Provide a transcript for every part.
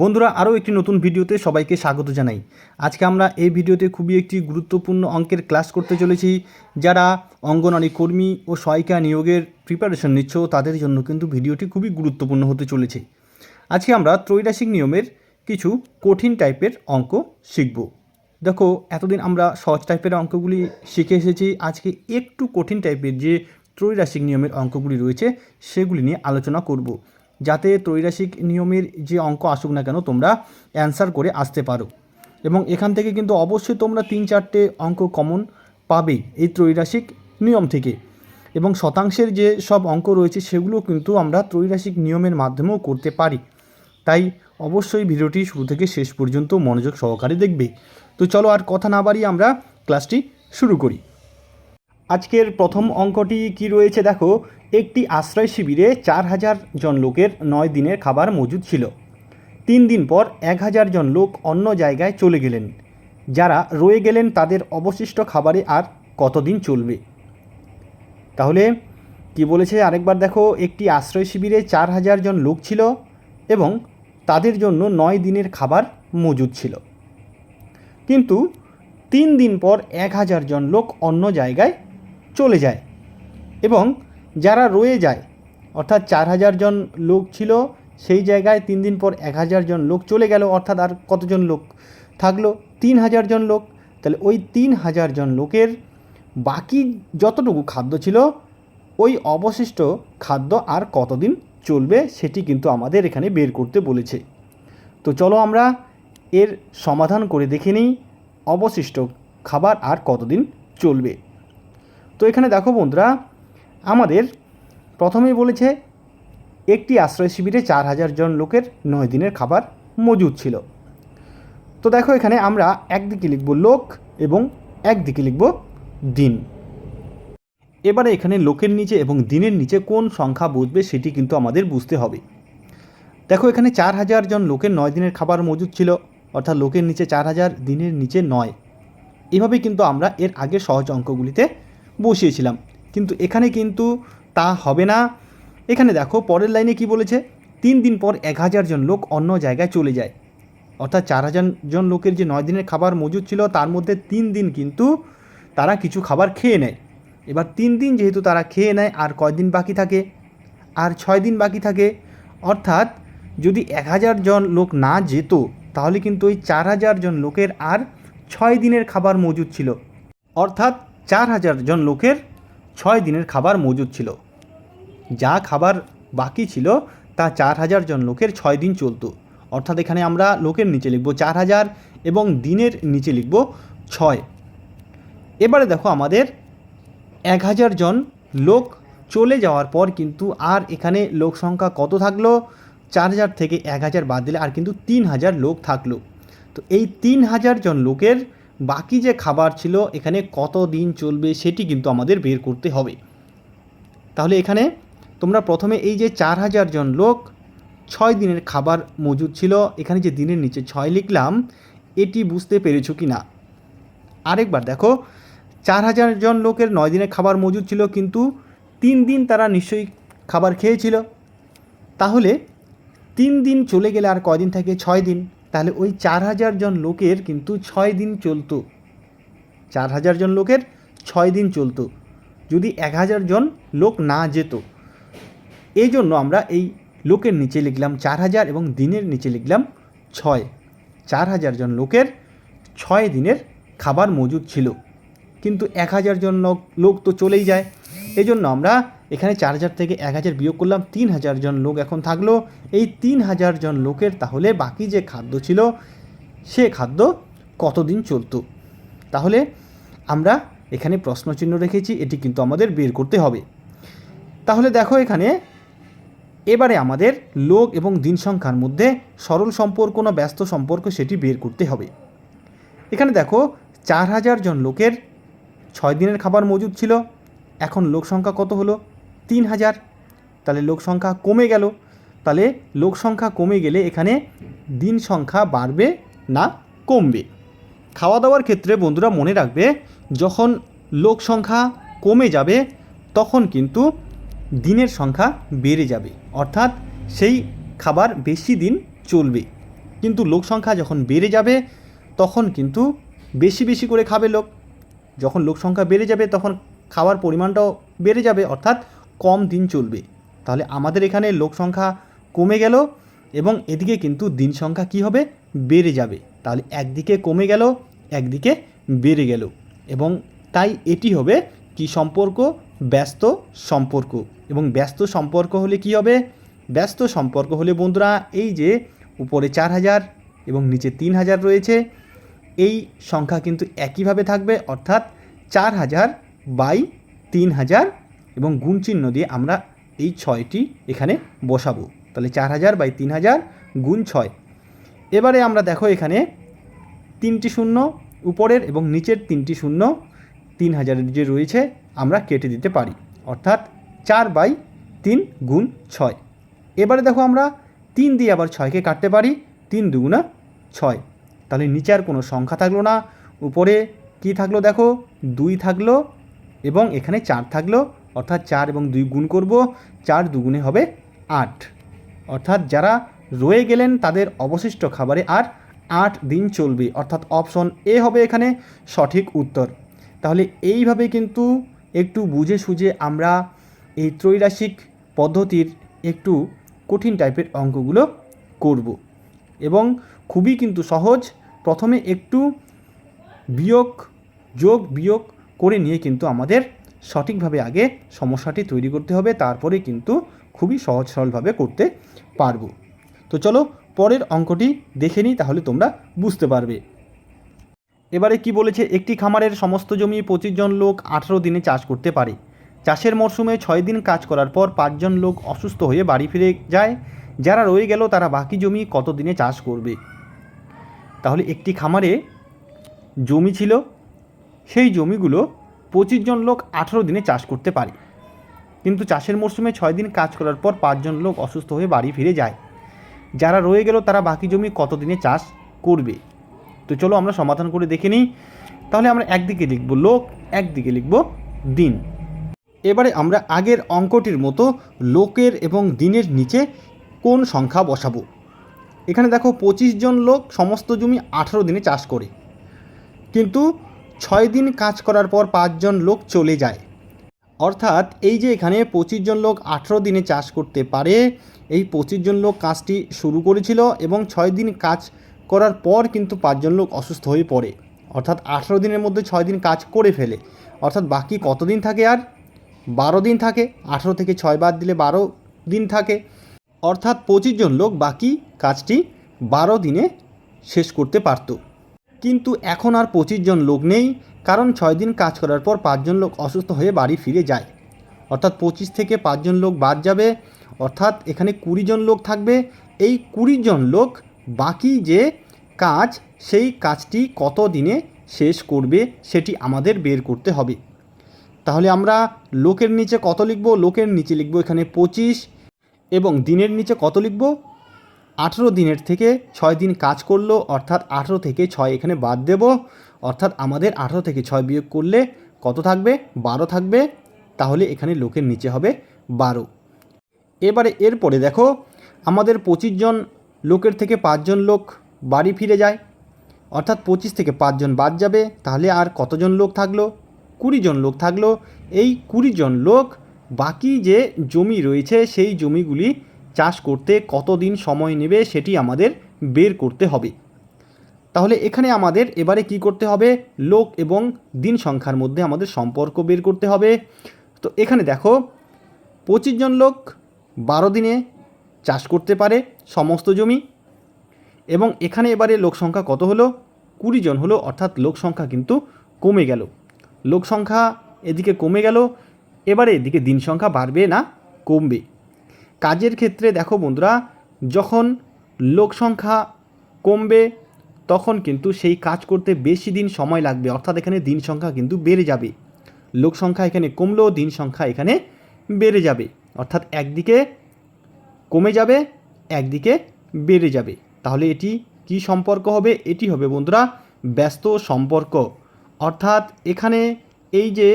বন্ধুরা, আরও একটি নতুন ভিডিওতে সবাইকে স্বাগত জানাই। আজকে আমরা এই ভিডিওতে খুবই একটি গুরুত্বপূর্ণ অঙ্কের ক্লাস করতে চলেছি, যারা অঙ্গনওয়াড়ি কর্মী ও সহায়িকা নিয়োগের প্রিপারেশন নিচ্ছ তাদের জন্য কিন্তু ভিডিওটি খুবই গুরুত্বপূর্ণ হতে চলেছে। আজকে আমরা ত্রৈরাসিক নিয়মের কিছু কঠিন টাইপের অঙ্ক শিখব। দেখো, এতদিন আমরা সহজ টাইপের অঙ্কগুলি শিখে এসেছি, আজকে একটু কঠিন টাইপের যে ত্রৈরাসিক নিয়মের অঙ্কগুলি রয়েছে, সেগুলি নিয়ে আলোচনা করব। যাতে ত্রৈরাসিক নিয়মের যে অঙ্ক আসুক না কেন, তোমরা অ্যান্সার করে আসতে পারো। এবং এখান থেকে কিন্তু অবশ্যই তোমরা তিন চারটে অঙ্ক কমন পাবেই এই ত্রৈরাসিক নিয়ম থেকে। এবং শতাংশের যে সব অঙ্ক রয়েছে, সেগুলো কিন্তু আমরা ত্রৈরাসিক নিয়মের মাধ্যমেও করতে পারি। তাই অবশ্যই ভিডিওটি শুরু থেকে শেষ পর্যন্ত মনোযোগ সহকারে দেখবে। তো চলো আর কথা না বাড়িয়ে আমরা ক্লাসটি শুরু করি। আজকের প্রথম অঙ্কটি কি রয়েছে দেখো? একটি আশ্রয় শিবিরে চার হাজার জন লোকের নয় দিনের খাবার মজুদ ছিল। তিন দিন পর এক হাজার জন লোক অন্য জায়গায় চলে গেলেন। যারা রয়ে গেলেন তাদের অবশিষ্ট খাবারে আর কতদিন চলবে? তাহলে কি বলেছে? আরেকবার দেখো, একটি আশ্রয় শিবিরে চার হাজার জন লোক ছিল এবং তাদের জন্য নয় দিনের খাবার মজুদ ছিল। কিন্তু তিন দিন পর এক হাজার জন লোক অন্য জায়গায় চলে যায়। এবং যারা রয়ে যায়, অর্থাৎ চার হাজার জন লোক ছিল, সেই জায়গায় তিন দিন পর এক হাজার জন লোক চলে গেল, অর্থাৎ আর কতজন লোক থাকল? তিন হাজার জন লোক। তাহলে ওই তিন হাজার জন লোকের বাকি যতটুকু খাদ্য ছিল, ওই অবশিষ্ট খাদ্য আর কতদিন চলবে সেটি কিন্তু আমাদের এখানে বের করতে বলেছে। তো চলো আমরা এর সমাধান করে দেখে নিই, অবশিষ্ট খাবার আর কতদিন চলবে। তো এখানে দেখো বন্ধুরা, আমাদের প্রথমেই বলেছে, একটি আশ্রয় শিবিরে চার হাজার জন লোকের নয় দিনের খাবার মজুদ ছিল। তো দেখো এখানে আমরা একদিকে লিখব লোক এবং একদিকে লিখব দিন। এবারে এখানে লোকের নিচে এবং দিনের নিচে কোন সংখ্যা বুঝবে সেটি কিন্তু আমাদের বুঝতে হবে। দেখো এখানে চার হাজার জন লোকের নয় দিনের খাবার মজুদ ছিল, অর্থাৎ লোকের নিচে চার হাজার, দিনের নিচে নয়। এভাবে কিন্তু আমরা এর আগে সহজ অঙ্কগুলিতে বসিয়েছিলাম। কিন্তু এখানে কিন্তু তা হবে না। এখানে দেখো, পরের লাইনে কি বলেছে? তিন দিন পর এক হাজার জন লোক অন্য জায়গায় চলে যায়। অর্থাৎ চার হাজার জন লোকের যে নয় দিনের খাবার মজুদ ছিল, তার মধ্যে তিন দিন কিন্তু তারা কিছু খাবার খেয়ে নেয়। এবার তিন দিন যেহেতু তারা খেয়ে নেয়, আর কয়দিন বাকি থাকে? আর ছয় দিন বাকি থাকে। অর্থাৎ যদি এক হাজার জন লোক না যেত, তাহলে কিন্তু ওই চার হাজার জন লোকের আর ছয় দিনের খাবার মজুদ ছিল। অর্থাৎ চার হাজার জন লোকের ছয় দিনের খাবার মজুদ ছিল। যা খাবার বাকি ছিল, তা চার হাজার জন লোকের ছয় দিন চলত। অর্থাৎ এখানে আমরা লোকের নিচে লিখব চার হাজার এবং দিনের নিচে লিখব ছয়। এবারে দেখো আমাদের এক হাজার জন লোক চলে যাওয়ার পর কিন্তু আর এখানে লোক সংখ্যা কত থাকল? চার হাজার থেকে এক হাজার বাদ দিলে আর কিন্তু তিন হাজার লোক থাকল। তো এই তিন হাজার জন লোকের বাকি যে খাবার ছিল, এখানে কত দিন চলবে সেটি কিন্তু আমাদের বের করতে হবে। তাহলে এখানে তোমরা প্রথমে এই যে চার হাজার জন লোক, ছয় দিনের খাবার মজুদ ছিল, এখানে যে দিনের নিচে ছয় লিখলাম, এটি বুঝতে পেরেছ কি না আরেকবার দেখো, চার হাজার জন লোকের নয় দিনের খাবার মজুদ ছিল, কিন্তু তিন দিন তারা নিশ্চয়ই খাবার খেয়েছিল। তাহলে তিন দিন চলে গেলে আর কয়দিন থাকে? ছয় দিন। তাহলে ওই চার হাজার জন লোকের কিন্তু ছয় দিন চলতো। চার হাজার জন লোকের ছয় দিন চলতো। যদি এক হাজার জন লোক না যেত। এই জন্য আমরা এই লোকের নিচে লিখলাম চার হাজার এবং দিনের নিচে লিখলাম ছয়। চার হাজার জন লোকের ছয় দিনের খাবার মজুদ ছিল। কিন্তু এক হাজার জন লোক তো চলেই যায়। এই জন্য আমরা এখানে চার হাজার থেকে এক হাজার বিয়োগ করলাম তিন হাজার জন লোক এখন থাকল। এই তিন হাজার জন লোকের তাহলে বাকি যে খাদ্য ছিল, সে খাদ্য কতদিন চলতো? তাহলে আমরা এখানে প্রশ্নচিহ্ন রেখেছি, এটি কিন্তু আমাদের বের করতে হবে। তাহলে দেখো এখানে, এবারে আমাদের লোক এবং দিন সংখ্যার মধ্যে সরল সম্পর্ক না ব্যস্ত সম্পর্ক সেটি বের করতে হবে। এখানে দেখো, চার হাজার জন লোকের ছয় দিনের খাবার মজুদ ছিল। এখন লোক সংখ্যা কত হলো? তিন হাজার। তাহলে লোক সংখ্যা কমে গেল। তাহলে লোক সংখ্যা কমে গেলে এখানে দিন সংখ্যা বাড়বে না কমবে। খাওয়া দাওয়ার ক্ষেত্রে বন্ধুরা মনে রাখবে, যখন লোক সংখ্যা কমে যাবে, তখন কিন্তু দিনের সংখ্যা বেড়ে যাবে। অর্থাৎ সেই খাবার বেশি দিন চলবে। কিন্তু লোক সংখ্যা যখন বেড়ে যাবে, তখন কিন্তু বেশি বেশি করে খাবে লোক। যখন লোক সংখ্যা বেড়ে যাবে, তখন খাওয়ার পরিমাণটাও বেড়ে যাবে, অর্থাৎ কম দিন চলবে। তাহলে আমাদের এখানে লোক সংখ্যা কমে গেল এবং এদিকে কিন্তু দিন সংখ্যা কি হবে? বেড়ে যাবে। তাহলে একদিকে কমে গেল, একদিকে বেড়ে গেল। এবং তাই এটি হবে কি সম্পর্ক? ব্যস্ত সম্পর্ক। এবং ব্যস্ত সম্পর্ক হলে কি হবে? ব্যস্ত সম্পর্ক হলে বন্ধুরা, এই যে উপরে চার হাজার এবং নিচে তিন হাজার রয়েছে, এই সংখ্যা কিন্তু একইভাবে থাকবে, অর্থাৎ চার হাজার বাই তিন হাজার এবং গুণ চিহ্ন দিয়ে আমরা এই ছয়টি এখানে বসাবো। তাহলে চার হাজার বাই তিন হাজার গুণ ছয়। এবারে আমরা দেখো এখানে তিনটি শূন্য, উপরের এবং নিচের তিনটি শূন্য, তিন হাজারের যে রয়েছে, আমরা কেটে দিতে পারি। অর্থাৎ চার বাই তিন গুণ ছয়। এবারে দেখো আমরা তিন দিয়ে আবার ছয়কে কাটতে পারি, তিন দুগুণা ছয়। তাহলে নিচে আর কোনো সংখ্যা থাকল না। উপরে কি থাকল দেখো? দুই থাকল এবং এখানে চার থাকল, অর্থাৎ চার এবং দুই গুণ করব, চার দুগুণে হবে আট। অর্থাৎ যারা রয়ে গেলেন তাদের অবশিষ্ট খাবারে আর আট দিন চলবে, অর্থাৎ অপশন এ হবে এখানে সঠিক উত্তর। তাহলে এইভাবে কিন্তু একটু বুঝে সুঝে আমরা এই ত্রৈরাসিক পদ্ধতির একটু কঠিন টাইপের অঙ্কগুলো করব। এবং খুবই কিন্তু সহজ, প্রথমে একটু বিয়োগ, যোগ, বিয়োগ করে নিয়ে কিন্তু আমাদের সঠিকভাবে আগে সমস্যাটি তৈরি করতে হবে, তারপরে কিন্তু খুবই সহজ সরলভাবে করতে পারব। তো চলো পরের অঙ্কটি দেখে নিই, তাহলে তোমরা বুঝতে পারবে। এবারে কি বলেছে, একটি খামারের সমস্ত জমি পঁচিশ জন লোক আঠেরো দিনে চাষ করতে পারে। চাষের মরশুমে ছয় দিন কাজ করার পর পাঁচজন লোক অসুস্থ হয়ে বাড়ি ফিরে যায়। যারা রয়ে গেল, তারা বাকি জমি কত দিনে চাষ করবে? তাহলে একটি খামারে জমি ছিল সেই জমিগুলো পঁচিশ জন লোক আঠেরো দিনে চাষ করতে পারে। কিন্তু চাষের মরশুমে ছয় দিন কাজ করার পর পাঁচজন লোক অসুস্থ হয়ে বাড়ি ফিরে যায়। যারা রয়ে গেল তারা বাকি জমি কত দিনে চাষ করবে? তো চলো আমরা সমাধান করে দেখে নিই। তাহলে আমরা একদিকে লিখব লোক, একদিকে লিখব দিন। এবারে আমরা আগের অঙ্কটির মতো লোকের এবং দিনের নিচে কোন সংখ্যা বসাবো? এখানে দেখো পঁচিশ জন লোক সমস্ত জমি আঠারো দিনে চাষ করে। কিন্তু ছয় দিন কাজ করার পর পাঁচজন লোক চলে যায়। অর্থাৎ এই যে এখানে পঁচিশ জন লোক আঠেরো দিনে চাষ করতে পারে, এই পঁচিশ জন লোক কাজটি শুরু করেছিল এবং ছয় দিন কাজ করার পর কিন্তু পাঁচজন লোক অসুস্থ হয়ে পড়ে। অর্থাৎ আঠেরো দিনের মধ্যে ছয় দিন কাজ করে ফেলে। অর্থাৎ বাকি কতদিন থাকে আর? বারো দিন থাকে। আঠেরো থেকে ছয় বাদ দিলে বারো দিন থাকে। অর্থাৎ পঁচিশ জন লোক বাকি কাজটি বারো দিনে শেষ করতে পারতো। কিন্তু এখন আর পঁচিশ জন লোক নেই, কারণ ছয় দিন কাজ করার পর পাঁচজন লোক অসুস্থ হয়ে বাড়ি ফিরে যায়। অর্থাৎ পঁচিশ থেকে পাঁচজন লোক বাদ যাবে, অর্থাৎ এখানে কুড়ি জন লোক থাকবে। এই কুড়ি জন লোক বাকি যে কাজ, সেই কাজটি কত দিনে শেষ করবে সেটি আমাদের বের করতে হবে। তাহলে আমরা লোকের নিচে কত লিখব? লোকের নিচে লিখব এখানে পঁচিশ এবং দিনের নিচে কত লিখব? আঠেরো দিনের থেকে ছয় দিন কাজ করল, অর্থাৎ আঠেরো থেকে ছয় এখানে বাদ দেব, অর্থাৎ আমাদের আঠেরো থেকে ছয় বিয়োগ করলে কত থাকবে? বারো থাকবে, তাহলে এখানে লোকের নিচে হবে বারো। এবারে এরপরে দেখো, আমাদের পঁচিশ জন লোকের থেকে পাঁচজন লোক বাড়ি ফিরে যায়, অর্থাৎ পঁচিশ থেকে পাঁচজন বাদ যাবে, তাহলে আর কতজন লোক থাকল? কুড়ি জন লোক থাকল। এই কুড়ি জন লোক বাকি যে জমি রয়েছে, সেই জমিগুলি চাষ করতে কতদিন সময় নেবে সেটি আমাদের বের করতে হবে। তাহলে এখানে আমাদের এবারে কি করতে হবে? লোক এবং দিন সংখ্যার মধ্যে আমাদের সম্পর্ক বের করতে হবে। তো এখানে দেখো, পঁচিশ জন লোক বারো দিনে চাষ করতে পারে সমস্ত জমি। এবং এখানে এবারে লোক সংখ্যা কত হলো? কুড়ি জন হলো, অর্থাৎ লোক সংখ্যা কিন্তু কমে গেল। লোক সংখ্যা এদিকে কমে গেল, এবারে এদিকে দিন সংখ্যা বাড়বে না, কমবে। কাজের ক্ষেত্রে দেখো বন্ধুরা, যখন লোক সংখ্যা কমবে, তখন কিন্তু সেই কাজ করতে বেশি দিন সময় লাগবে। অর্থাৎ এখানে দিন সংখ্যা কিন্তু বেড়ে যাবে। লোক সংখ্যা এখানে কমলেও দিন সংখ্যা এখানে বেড়ে যাবে। অর্থাৎ একদিকে কমে যাবে, একদিকে বেড়ে যাবে। তাহলে এটি কি সম্পর্ক হবে? এটি হবে বন্ধুরা, ব্যস্ত সম্পর্ক। অর্থাৎ এখানে এই যে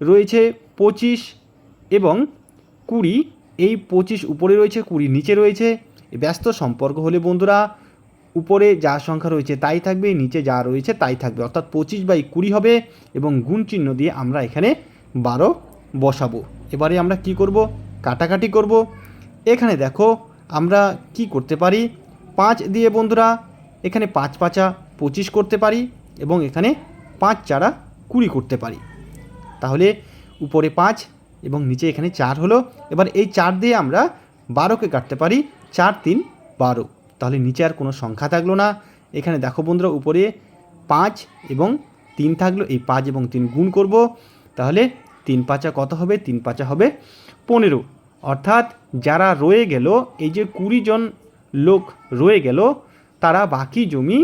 রয়েছে পঁচিশ এবং কুড়ি এই পঁচিশ উপরে রয়েছে, কুড়ি নিচে রয়েছে। ব্যস্ত সম্পর্ক হলে বন্ধুরা, উপরে যা সংখ্যা রয়েছে তাই থাকবে, নিচে যা রয়েছে তাই থাকবে। অর্থাৎ পঁচিশ বাই কুড়ি হবে এবং গুণ চিহ্ন দিয়ে আমরা এখানে বারো বসাবো। এবারে আমরা কি করব? কাটাকাটি করব। এখানে দেখো, আমরা কি করতে পারি? পাঁচ দিয়ে বন্ধুরা, এখানে পাঁচ পাঁচা পঁচিশ করতে পারি এবং এখানে পাঁচ চারা কুড়ি করতে পারি। তাহলে উপরে পাঁচ এবং নিচে এখানে চার হলো। এবার এই চার দিয়ে আমরা বারোকে কাটতে পারি, চার, তিন, বারো। তাহলে নিচে আর কোনো সংখ্যা থাকল না। এখানে দেখো বন্ধুরা, উপরে পাঁচ এবং তিন থাকল, এই পাঁচ এবং তিন গুণ করব। তাহলে তিন পাঁচা কত হবে? তিন পাঁচা হবে পনেরো। অর্থাৎ যারা রয়ে গেল, এই যে কুড়ি জন লোক রয়ে গেল, তারা বাকি জমি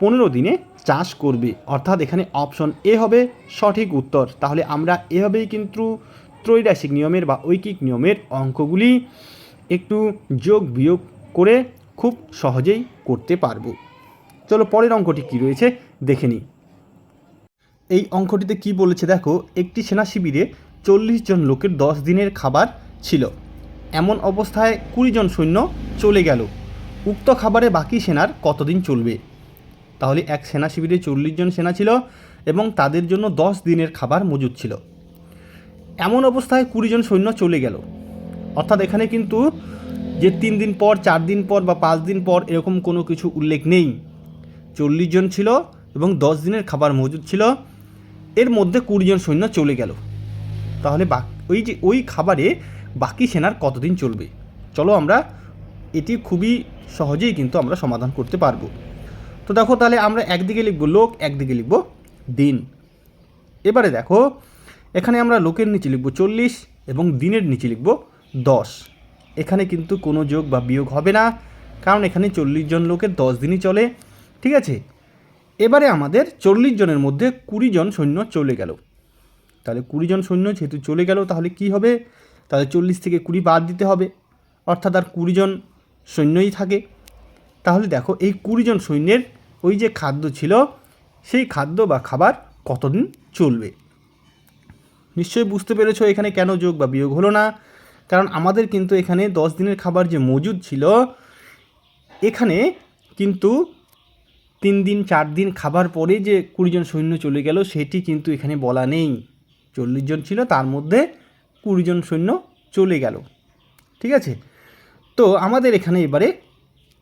পনেরো দিনে চাষ করবে। অর্থাৎ এখানে অপশন এ হবে সঠিক উত্তর। তাহলে আমরা এভাবেই কিন্তু ত্রৈরাসিক নিয়মের বা ঐকিক নিয়মের অঙ্কগুলি একটু যোগ বিয়োগ করে খুব সহজেই করতে পারব। চলো পরের অঙ্কটি কী রয়েছে দেখে নিই। এই অঙ্কটিতে কি বলেছে দেখো, একটি সেনা শিবিরে চল্লিশ জন লোকের দশ দিনের খাবার ছিল। এমন অবস্থায় কুড়ি জন সৈন্য চলে গেল। উক্ত খাবারে বাকি সেনার কতদিন চলবে? তাহলে এক সেনা শিবিরে চল্লিশ জন সেনা ছিল এবং তাদের জন্য দশ দিনের খাবার মজুদ ছিল। এমন অবস্থায় কুড়ি জন সৈন্য চলে গেল। অর্থাৎ এখানে কিন্তু যে তিন দিন পর, চার দিন পর বা পাঁচ দিন পর এরকম কোনো কিছু উল্লেখ নেই। চল্লিশ জন ছিল এবং দশ দিনের খাবার মজুদ ছিল। এর মধ্যে কুড়ি জন সৈন্য চলে গেল। তাহলে বা, ওই যে, ওই খাবারে বাকি সেনার কতদিন চলবে? চলো আমরা এটি খুবই সহজেই কিন্তু আমরা সমাধান করতে পারব। তো দেখো তাহলে আমরা একদিকে লিখব লোক, একদিকে লিখব দিন। এবারে দেখো এখানে আমরা লোকের নিচে লিখব চল্লিশ এবং দিনের নিচে লিখব দশ। এখানে কিন্তু কোনো যোগ বা বিয়োগ হবে না, কারণ এখানে চল্লিশ জন লোকের দশ দিনই চলে, ঠিক আছে? এবারে আমাদের চল্লিশ জনের মধ্যে কুড়ি জন সৈন্য চলে গেল। তাহলে কুড়ি জন সৈন্য যেহেতু চলে গেল, তাহলে কি হবে? তাহলে চল্লিশ থেকে কুড়ি বাদ দিতে হবে, অর্থাৎ আর কুড়ি জন সৈন্যই থাকে। তাহলে দেখো, এই কুড়ি জন সৈন্যের ওই যে খাদ্য ছিল, সেই খাদ্য বা খাবার কতদিন চলবে? নিশ্চয়ই বুঝতে পেরেছ এখানে কেন যোগ বা বিয়োগ হলো না। কারণ আমাদের কিন্তু এখানে দশ দিনের খাবার যে মজুদ ছিল, এখানে কিন্তু তিন দিন, চার দিন খাবার পরে যে কুড়িজন সৈন্য চলে গেল, সেটি কিন্তু এখানে বলা নেই। চল্লিশ জন ছিল, তার মধ্যে কুড়িজন সৈন্য চলে গেল। ঠিক আছে? তো আমাদের এখানে এবারে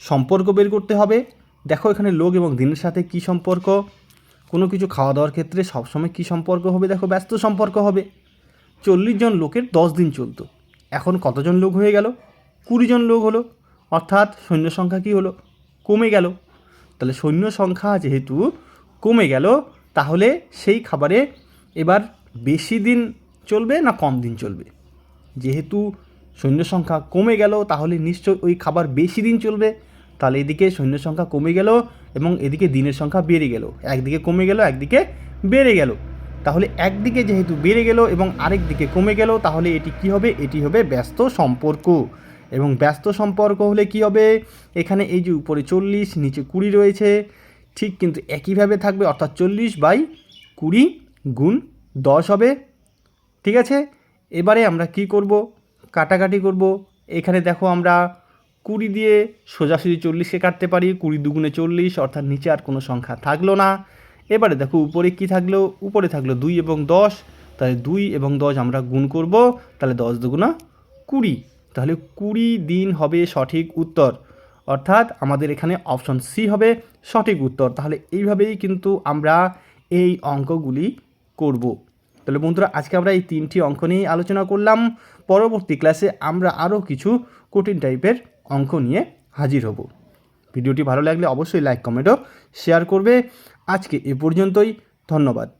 সম্পর্ক বের করতে হবে। দেখো এখানে লোক এবং দিনের সাথে কি সম্পর্ক? কোনো কিছু খাওয়া দাওয়ার ক্ষেত্রে সবসময় কি সম্পর্ক হবে? দেখো, ব্যস্ত সম্পর্ক হবে। চল্লিশ জন লোকের দশ দিন চলতো। এখন কতজন লোক হয়ে গেল? কুড়ি জন লোক হলো। অর্থাৎ সৈন্য সংখ্যা কি হলো? কমে গেল। তাহলে সৈন্য সংখ্যা যেহেতু কমে গেল, তাহলে সেই খাবারে এবার বেশি দিন চলবে না কম দিন চলবে? যেহেতু সৈন্য সংখ্যা কমে গেল, তাহলে নিশ্চয় ওই খাবার বেশি দিন চলবে। তাহলে এদিকে সৈন্য সংখ্যা কমে গেল এবং এদিকে দিনের সংখ্যা বেড়ে গেল। একদিকে কমে গেল, একদিকে বেড়ে গেল। তাহলে একদিকে যেহেতু বেড়ে গেল এবং আরেক দিকে কমে গেল, তাহলে এটি কি হবে? এটি হবে ব্যস্ত সম্পর্ক। এবং ব্যস্ত সম্পর্ক হলে কি হবে? এখানে এই যে উপরে চল্লিশ, নিচে কুড়ি রয়েছে। ঠিক কিন্তু একইভাবে থাকবে, অর্থাৎ চল্লিশ বাই কুড়ি গুণ দশ হবে। ঠিক আছে? এবারে আমরা কি করব? কাটাকাটি করব। এখানে দেখো আমরা কুড়ি দিয়ে সোজাসুজি চল্লিশকে কাটতে পারি, কুড়ি দুগুণে চল্লিশ, অর্থাৎ নিচে আর কোনো সংখ্যা থাকল না। এবারে দেখো, উপরে কি থাকল? উপরে থাকল দুই এবং দশ, তাহলে দুই এবং দশ আমরা গুণ করব, তাহলে দশ দুগুণা কুড়ি। তাহলে কুড়ি দিন হবে সঠিক উত্তর। অর্থাৎ আমাদের এখানে অপশন সি হবে সঠিক উত্তর। তাহলে এইভাবেই কিন্তু আমরা এই অঙ্কগুলি করব। তাহলে বন্ধুরা, আজকে আমরা এই তিনটি অঙ্ক নিয়েই আলোচনা করলাম। পরবর্তী ক্লাসে আমরা আরও কিছু কঠিন টাইপের অঙ্ক নিয়ে হাজির হব। ভিডিওটি ভালো লাগলে অবশ্যই লাইক কমেন্টও শেয়ার করবে। আজকে এ পর্যন্তই, ধন্যবাদ।